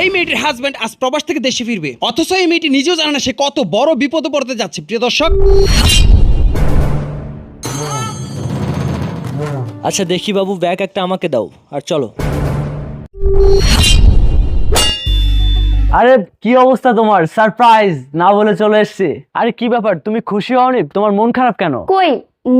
এই মেয়েটির হাজবেন্ড আজ প্রবাস থেকে দেশে ফিরবে। অথচ এই মেয়েটি নিজেও জানে না সে কত বড় বিপদে পড়তে যাচ্ছে। প্রিয় দর্শক আচ্ছা দেখি বাবু ব্যাগ একটা আমাকে দাও। আর চলো। আরে কি অবস্থা তোমার? সারপ্রাইজ না বলে চলে এসেছি। আরে কি ব্যাপার? তুমি খুশি হওনি? তোমার মন খারাপ কেন? কই?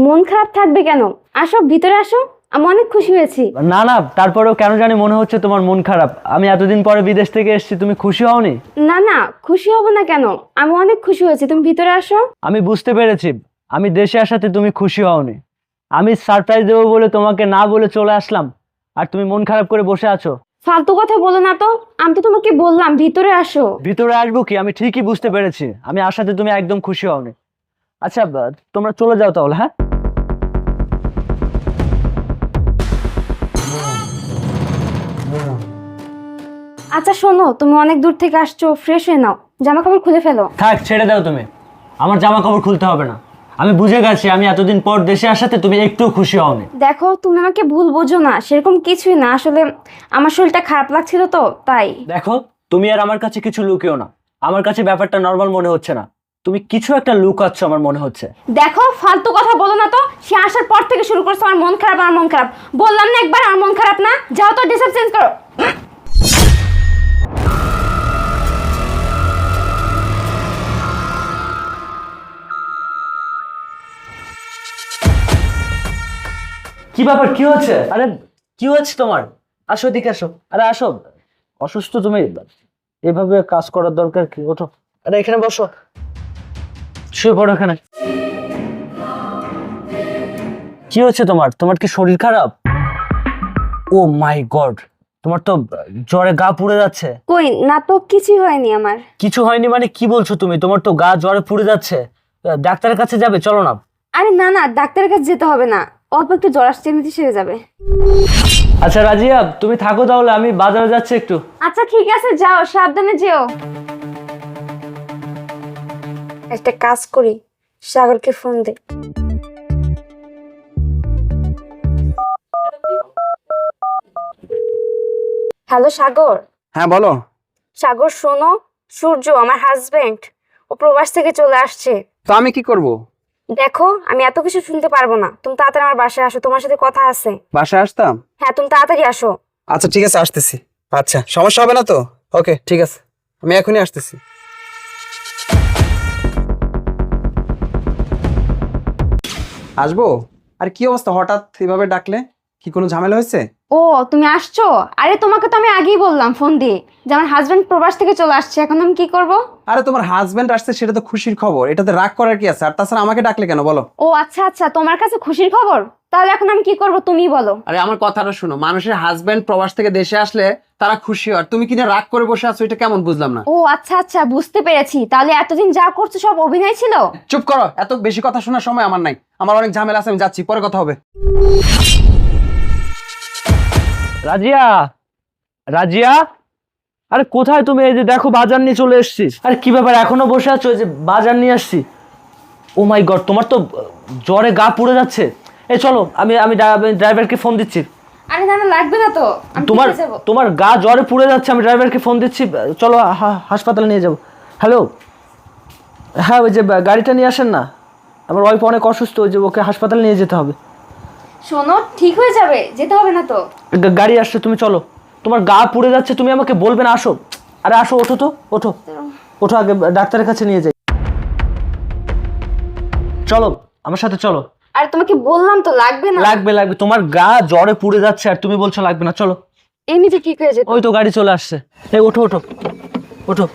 মন খারাপ থাকবে কেন? আসো ভিতরে আসো। আমি অনেক খুশি হয়েছি। না না তারপরেও কেন জানি মনে হচ্ছে তোমার মন খারাপ। আমি এতদিন পরে বিদেশ থেকে এসেছি তুমি খুশি হওনি? না না খুশি হব না কেন? আমি অনেক খুশি হয়েছি। তুমি ভিতরে আসো। আমি বুঝতে পেরেছি। আমি দেশে আসাতে তুমি খুশি হওনি। আমি সারপ্রাইজ দেবো বলে তোমাকে না বলে চলে আসলাম। আর তুমি মন খারাপ করে বসে আছো। ফালতু কথা বলো না তো। আমি তো তোমাকে বললাম ভিতরে আসো। ভিতরে আসব কি? আমি ঠিকই বুঝতে পেরেছি। আমি আসাতে তুমি একদম খুশি হওনি। আচ্ছা তোমরা চলে যাও তাহলে হ্যাঁ? আচ্ছা শোনো তুমি অনেক দূর থেকে আসছো ফ্রেশ হয়ে নাও জামা কাপড় খুলে ফেলো। থাক ছেড়ে দাও তুমি। আমার জামা কাপড় খুলতে হবে না। আমি বুঝে গেছি আমি এতদিন পর দেশে আসাতে তুমি একটু খুশি হওনি। দেখো তুমি আমাকে ভুল বোঝো না সেরকম কিছুই না আসলে আমার শরীরটা খারাপ লাগছিল তো তাই। দেখো তুমি আর আমার কাছে কিছু লুকিও না। আমার কাছে ব্যাপারটা নর্মাল মনে হচ্ছে না। তুমি কিছু একটা লুকাচ্ছ আমার মনে হচ্ছে। দেখো ফালতু কথা বলো না তো সে আসার পর থেকে শুরু করছ আমার মন খারাপ আমার মন খারাপ। বললাম না একবার আমার মন খারাপ না? যাও তো ডিসাইড চেঞ্জ করো। কি ব্যাপার কি হচ্ছে আরে কি হচ্ছে তোমার? আসো এদিকে আসো। আরে আসো। অসুস্থ তুমি? এভাবে কাজ করার দরকার কি? ওঠো। আরে এখানে বসো। শুয়ে পড়ো এখানে। কি হচ্ছে তোমার? তোমার কি শরীর খারাপ? Oh my god. তোমার তো জ্বরে গা পুড়ে যাচ্ছে। কই? না তো কিছুই হয়নি আমার। কিছু হয়নি মানে কি বলছো তুমি? তোমার তো গা জ্বরে পুড়ে যাচ্ছে। ডাক্তারের কাছে যাবে চলো না। আরে না না ডাক্তারের কাছে যেতে হবে না। অল্প একটু জ্বর আসছে এমনিতে সেরে যাবে। আচ্ছা রাজিয়া তুমি থাকো তাহলে আমি বাজারে যাচ্ছি একটু। আচ্ছা ঠিক আছে যাও সাবধানে যেও। একটা কাজ করি সাগরকে ফোন দে। হ্যালো সাগর। হ্যাঁ বলো। সাগর শোনো সূর্য আমার হাজবেন্ড ও প্রবাস থেকে চলে আসছে। তো আমি কি করব? দেখো আমি এত কিছু শুনতে পারব না। তুমি তাড়াতাড়ি আমার বাসায় আসো তোমার সাথে কথা আছে। বাসায় আসতাম? হ্যাঁ তুমি তাড়াতাড়ি আসো। আচ্ছা ঠিক আছে আসতেছি। আচ্ছা সমস্যা হবে না তো? ওকে ঠিক আছে। আমি এখনই আসতেছি। আসব? আর কি অবস্থা? হঠাৎ এভাবে ডাকলে? কি কোনো ঝামেলা হয়েছে? ও তুমি আসছো? আরে তোমাকে তো আমি আগেই বললাম ফোন দিয়ে যে আমার হাজবেন্ড প্রবাস থেকে চলে আসছে এখন আমি কি করব? আরে তোমার হাজবেন্ড আসছে সেটা তো খুশির খবর এটাতে রাগ করার কি আছে? আর তাছাড়া আমাকে ডাকলে কেন বলো? ও আচ্ছা আচ্ছা তোমার কাছে খুশির খবর? তাহলে এখন আমি কি করব তুমি বলো। আরে আমার কথাটা শোনো মানুষের হাজবেন্ড প্রবাস থেকে দেশে আসলে তারা খুশি হয় আর তুমি কিনা রাগ করে বসে আছো এটা কেমন বুঝলাম না? ও আচ্ছা আচ্ছা বুঝতে পেরেছি। তাহলে এতদিন যা করছ সব অভিনয় ছিল? চুপ করো এত বেশি কথা শোনার সময় আমার নাই। আমার অনেক ঝামেলা আছে আমি যাচ্ছি পরে কথা হবে। রাজিয়া? রাজিয়া? আরে কোথায় তুমি? এই যে দেখো বাজার নিয়ে চলে এসেছি আরে কি ব্যাপার? এখনও বসে আছো? এই যে বাজার নিয়ে আসছি। ও মাই গড তোমার তো জ্বরে গা পুড়ে যাচ্ছে। এই চলো আমি আমি ড্রাইভারকে ফোন দিচ্ছি। আরে না না লাগবে না তো। আমি তোমার তোমার গা জ্বরে পুড়ে যাচ্ছে আমি ড্রাইভারকে ফোন দিচ্ছি। চলো হাসপাতালে নিয়ে যাব। হ্যালো হ্যাঁ ওই যে গাড়িটা নিয়ে আসেন না? আমার ওয়াইফ অনেক অসুস্থ ওই যে ওকে হাসপাতালে নিয়ে যেতে হবে। শোনো ঠিক হয়ে যাবে যেতে হবে না তো। গাড়ি আসছে তুমি চলো। তোমার গা পুড়ে যাচ্ছে তুমি আমাকে বলবে না আসো। আরে আসো ওঠো তো ওঠো। ওঠো আগে ডাক্তারের কাছে নিয়ে যাই। চলো আমার সাথে চলো। আর তোমাকে বললাম তো লাগবে না। লাগবে লাগবে। তোমার গা জ্বরে পুড়ে যাচ্ছে আর তুমি বলছো লাগবে না চলো। এমনিতে ঠিক হয়ে যেত ওই তো গাড়ি চলে আসছে। এই ওঠো ওঠো। ওঠো।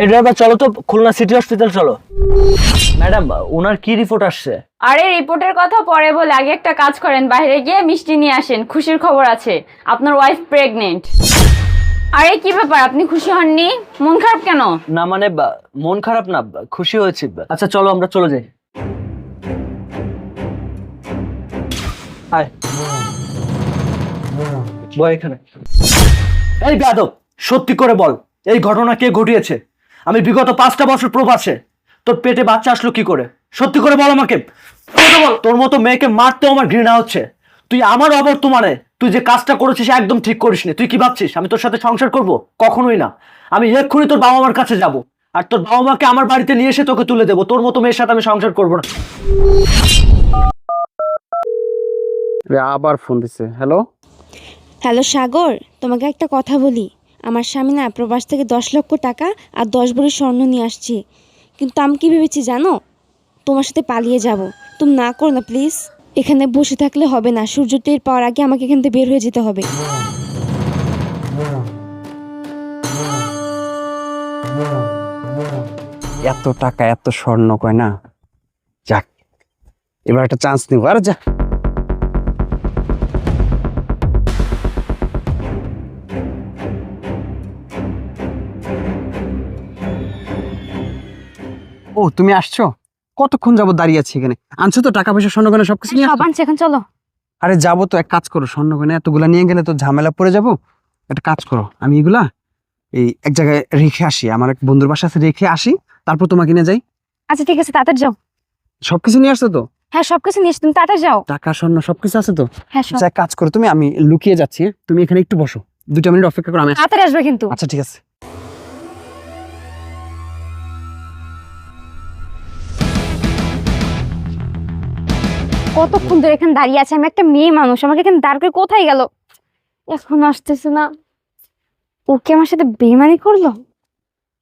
এই ড্রাইভার চলো তো খুলনা সিটি হসপিটাল চলো। ম্যাডাম ওনার কি রিপোর্ট আসছে? আরে রিপোর্টের কথা পরে বলে আগে একটা কাজ করেন বাইরে গিয়ে মিষ্টি নিয়ে আসেন খুশির খবর আছে। আপনার ওয়াইফ প্রেগনেন্ট আরে কি ব্যাপার আপনি খুশি হননি? মন খারাপ কেন? না মানে মন খারাপ না খুশি হয়েছি আচ্ছা চলো আমরা চলে যাই। আয়। বয় এখানে। এই যাদব সত্যি করে বল এই ঘটনা কে ঘটিয়েছে? আমি বিগত পাঁচটা বছর প্রবাসে। তোর পেটে বাচ্চা আসলো কি করে? সত্যি করে বল আমাকে। বল। তোর মতো মেয়েকে মারতেও আমার ঘৃণা হচ্ছে। তুই আমার অবর্তমানে তুই যে কাজটা করেছিস একদম ঠিক করিসনি। তুই কি ভাবছিস? আমি তোর সাথে সংসার করব? কখনোই না। আমি এক্ষুনি তোর বাবা মার কাছে যাব। আর তোর বাবা মাকে আমার বাড়িতে নিয়ে এসে তোকে তুলে দেবো। তোর মতো মেয়ের সাথে আমি সংসার করব না। রে, আবার ফোন দিছে। হ্যালো হ্যালো সাগর তোমাকে একটা কথা বলি। আমার স্বামী না প্রবাস থেকে দশ লক্ষ টাকা আর দশ ভরি স্বর্ণ নিয়ে আসছি। কিন্তু আমি কি ভেবেছি জানো? তোমার সাথে পালিয়ে যাব। তুমি না করো না, প্লিজ। এখানে বসে থাকলে হবে না। সূর্য টের পাওয়ার আগে আমাকে এখান থেকে বের হয়ে যেতে হবে। এত টাকা, এত স্বর্ণ কয় না? যাক, এবার একটা চান্স নিব। আর যা। তুমি আসছো? কতক্ষণ যাব দাঁড়িয়ে আছি এখানে? আনছো তো টাকা পয়সা স্বর্ণ গয়না সবকিছু নিয়ে সব? আনছে এখন চলো। আরে যাব তো এক কাজ করো স্বর্ণ গয়না এতগুলা নিয়ে গেলে তো ঝামেলা পড়ে যাব। একটা কাজ করো আমি এগুলা এই এক জায়গায় রেখে আসি আমার এক বন্ধুর বাসা আছে রেখে আসি তারপর তোমাকে নিয়ে যাই। আচ্ছা ঠিক আছে তাড়াতাড়ি যাও। সবকিছু নিয়ে আসছো তো? হ্যাঁ সব কিছু নিয়ে তুমি তাড়াতাড়ি যাও। টাকা স্বর্ণ সবকিছু আছে তো? হ্যাঁ আচ্ছা এক কাজ করো তুমি আমি লুকিয়ে যাচ্ছি? তুমি এখানে একটু বসো। দুটা মিনিট অপেক্ষা করো আমি তাড়াতাড়ি আসবে কিন্তু। আচ্ছা ঠিক আছে। কতক্ষণ ধরে এখানে দাঁড়িয়ে আছে? আমি একটা মেয়ে মানুষ, আমাকে এখানে দাঁড় করে কোথায় গেল? এখন আসতেছে না। ওকে আমার সাথে বেমানি করল?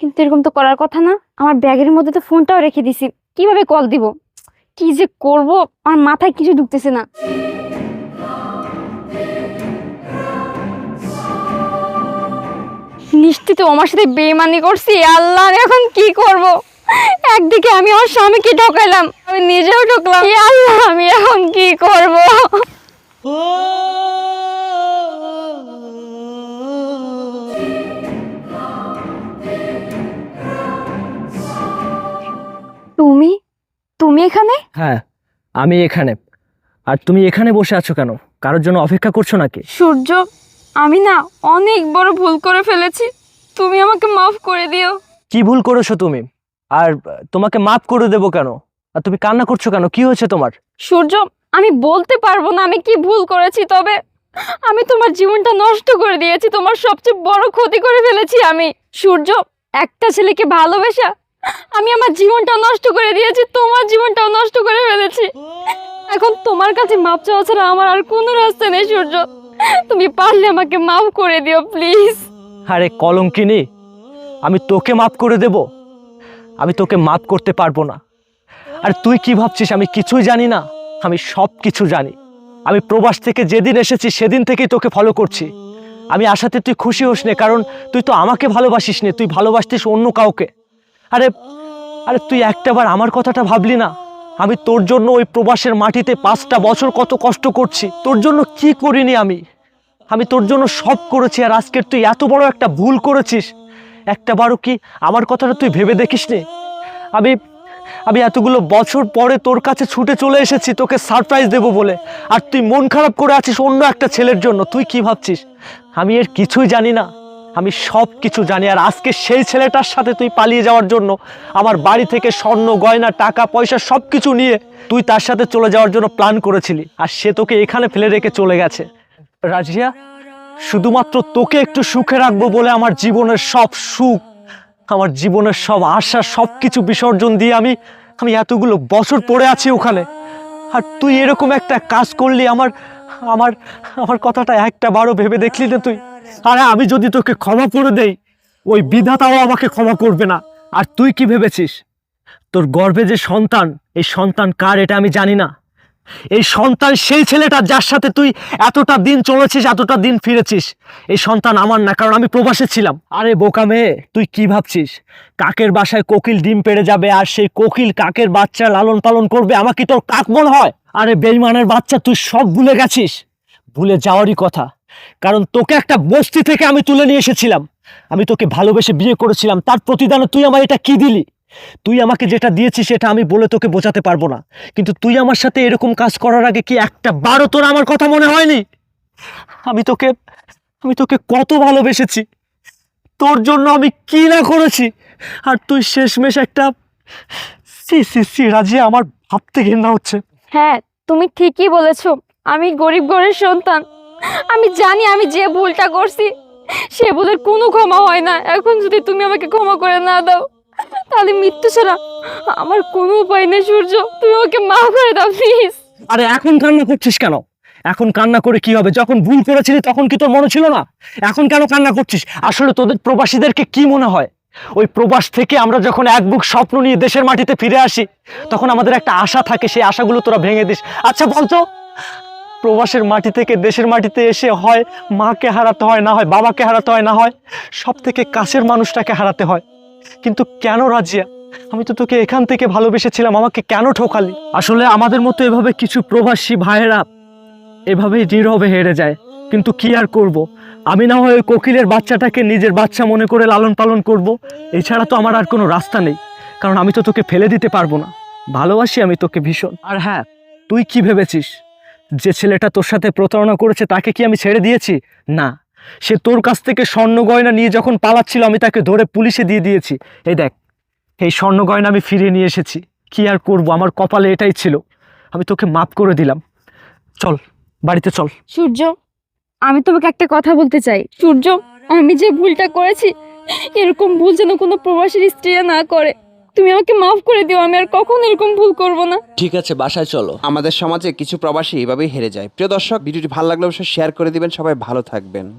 কিন্তু এরকম তো করার কথা না। আমার ব্যাগের মধ্যে তো ফোনটাও রেখে দিছি। কীভাবে কল দিব? কি যে করব? আমার মাথায় কিছু ঢুকতেছে না। নিশ্চিত আমার সাথে বেমানি করছি। আল্লাহ এখন কি করব? একদিকে আমি আমার স্বামীকে ঠকাইলাম আমি নিজেও ঠকলাম আল্লাহ আমি এখন কি করব? তুমি? তুমি এখানে? হ্যাঁ আমি এখানে। আর তুমি এখানে বসে আছো কেন? কারোর জন্য অপেক্ষা করছ নাকি? সূর্য আমি না অনেক বড় ভুল করে ফেলেছি। তুমি আমাকে মাফ করে দিও। কি ভুল করেছ তুমি? আর তোমাকে মাফ করে দেবো কেন? আর তুমি কান্না করছ কেন? কি হয়েছে তোমার? সূর্য আমি বলতে পারব না আমি কি ভুল করেছি তবে আমি তোমার জীবনটা নষ্ট করে দিয়েছি তোমার সবচেয়ে বড় ক্ষতি করে ফেলেছি আমি। সূর্য একটা ছেলেকে ভালোবেসা আমি আমার জীবনটা নষ্ট করে দিয়েছি তোমার জীবনটাও নষ্ট করে ফেলেছি। এখন তোমার কাছে মাপ চাওয়া ছাড়া আমার আর কোনো রাস্তা নেই সূর্য। তুমি পারলে আমাকে মাফ করে দিও প্লিজ। আরে কলঙ্কিনী আমি তোকে মাফ করে দেব। আমি তোকে মাফ করতে পারব না। আর তুই কি ভাবছিস, আমি কিছুই জানি না? আমি সব কিছু জানি। আমি প্রবাস থেকে যেদিন এসেছি, সেদিন থেকেই তোকে ফলো করছি। আমি আশাতে তুই খুশি হোস নে, কারণ তুই তো আমাকে ভালোবাসিস নে, তুই ভালোবাসতিস অন্য কাউকে। আরে আরে তুই একটাবার আমার কথাটা ভাবলি না? আমি তোর জন্য ওই প্রবাসের মাটিতে পাঁচটা বছর কত কষ্ট করছি। তোর জন্য কি করিনি আমি? আমি তোর জন্য সব করেছি, আর আজকের তুই এত বড় একটা ভুল করেছিস। একটা বারও কি? আমার কথাটা তুই ভেবে দেখিস নে আমি আমি এতগুলো বছর পরে তোর কাছে ছুটে চলে এসেছি, তোকে সারপ্রাইজ দেবো বলে। আর তুই মন খারাপ করে আছিস অন্য একটা ছেলের জন্য। তুই কি ভাবছিস? আমি এর কিছুই জানি না। আমি সব কিছু জানি। আর আজকে সেই ছেলেটার সাথে তুই পালিয়ে যাওয়ার জন্য, আমার বাড়ি থেকে স্বর্ণ, গয়না, টাকা, পয়সা সব কিছু নিয়ে তুই তার সাথে চলে যাওয়ার জন্য প্ল্যান করেছিলি। আর সে তোকে এখানে ফেলে রেখে চলে গেছে। রাজিয়া শুধুমাত্র তোকে একটু সুখে রাখব বলে আমার জীবনের সব সুখ, আমার জীবনের সব আশা সব কিছু বিসর্জন দিয়ে আমি আমি এতগুলো বছর পড়ে আছি ওখানে। আর তুই এরকম একটা কাজ করলি, আমার আমার আমার কথাটা একটা বারও ভেবে দেখলি না তুই? আরে আমি যদি তোকে ক্ষমা করে দেই, ওই বিধাতাও আমাকে ক্ষমা করবে না। আর তুই কি ভেবেছিস? তোর গর্ভে যে সন্তান, এই সন্তান কার এটা আমি জানি না। এই সন্তান সেই ছেলেটা যার সাথে তুই এতটা দিন চলেছিস, এতটা দিন ফিরেছিস, এই সন্তান আমার না, কারণ আমি প্রবাসে ছিলাম। আরে বোকা মেয়ে, তুই কি ভাবছিস? কাকের বাসায় কোকিল ডিম পেড়ে যাবে আর সেই কোকিল কাকের বাচ্চা লালন পালন করবে, আমাকে তোর কাক মনে হয়? আরে বেইমানের বাচ্চা, তুই সব ভুলে গেছিস? ভুলে যাওয়ারই কথা। কারণ তোকে একটা বস্তি থেকে আমি তুলে নিয়ে এসেছিলাম। আমি তোকে ভালোবেসে বিয়ে করেছিলাম, তার প্রতিদানে তুই আমার এটা কি দিলি? তুই আমাকে যেটা দিয়েছিস সেটা আমি বলে তোকে বোঝাতে পারব না। কিন্তু তুই আমার সাথে এরকম কাজ করার আগে কি একটা বারো তোর আমার কথা মনে হয়নি? আমি তোকে আমি তোকে কত ভালোবেসেছি। তোর জন্য আমি কি না করেছি? আর তুই শেষমেশ একটা, সি সি সি রাজি আমার ভাবতে ঘেন্না হচ্ছে। হ্যাঁ তুমি ঠিকই বলেছ। আমি গরিব ঘরের সন্তান। আমি জানি আমি যে ভুলটা করছি, সে ভুলের কোনো ক্ষমা হয় না। এখন যদি তুমি আমাকে ক্ষমা করে না দাও। তাহলে মৃত্যু ছাড়া আমার কোনো উপায় নেই, সূর্য। তুমি আমাকে মাফ করে দাও প্লিজ আরে এখন কান্না করছিস কেন? এখন কান্না করে কি হবে? যখন ভুল করেছিলি তখন কি তোর মনে ছিল না? এখন কেন কান্না করছিস? আসলে তোদের প্রবাসীদেরকে কি মনে হয়? ওই প্রবাস থেকে আমরা যখন এক বুক স্বপ্ন নিয়ে দেশের মাটিতে ফিরে আসি, তখন আমাদের একটা আশা থাকে, সেই আশাগুলো তোরা ভেঙে দিস। আচ্ছা বলতো প্রবাসের মাটি থেকে দেশের মাটিতে এসে হয় মাকে হারাতে হয়, না হয় বাবাকে হারাতে হয়, না হয় সব থেকে কাছের মানুষটাকে হারাতে হয়। কিন্তু কেন রাজিয়া? আমি তো তোকে এখান থেকে ভালোবেসেছিলাম আমাকে কেন ঠকালি? আসলে আমাদের মতো এভাবে কিছু প্রবাসী ভাইয়েরা এভাবেই দৃঢ়ভাবে হেরে যায়। কিন্তু কি আর করব। আমি না হয় ওই কোকিলের বাচ্চাটাকে নিজের বাচ্চা মনে করে লালন পালন করব। এছাড়া তো আমার আর কোনো রাস্তা নেই। কারণ আমি তো তোকে ফেলে দিতে পারব না। ভালোবাসি আমি তোকে ভীষণ। আর হ্যাঁ তুই কি ভেবেছিস? যে ছেলেটা তোর সাথে প্রতারণা করেছে তাকে কি আমি ছেড়ে দিয়েছি? না। সে তোর কাছ থেকে স্বর্ণ গয়না নিয়ে যখন পালাচ্ছিল আমি তাকে ধরে পুলিশে দিয়ে দিয়েছি। এই দেখ এই স্বর্ণ গয়না আমি ফিরিয়ে নিয়ে এসেছি। কি আর করব? আমার কপালে এটাই ছিল। আমি তোকে মাফ করে দিলাম। চল বাড়িতে চল। সূর্য আমি তোমাকে একটা কথা বলতে চাই। সূর্য আমি যে ভুলটা করেছি এরকম ভুল যেন কোনো প্রবাসীর স্ত্রীরা না করে। তুমি আমাকে মাফ করে দিও আমি আর কখনো এরকম ভুল করব না। ঠিক আছে বাসায় চলো। আমাদের সমাজে কিছু প্রবাসী এভাবেই হেরে যায়। প্রিয় দর্শক ভিডিওটি ভালো লাগলে অবশ্যই শেয়ার করে দিবেন। সবাই ভালো থাকবেন।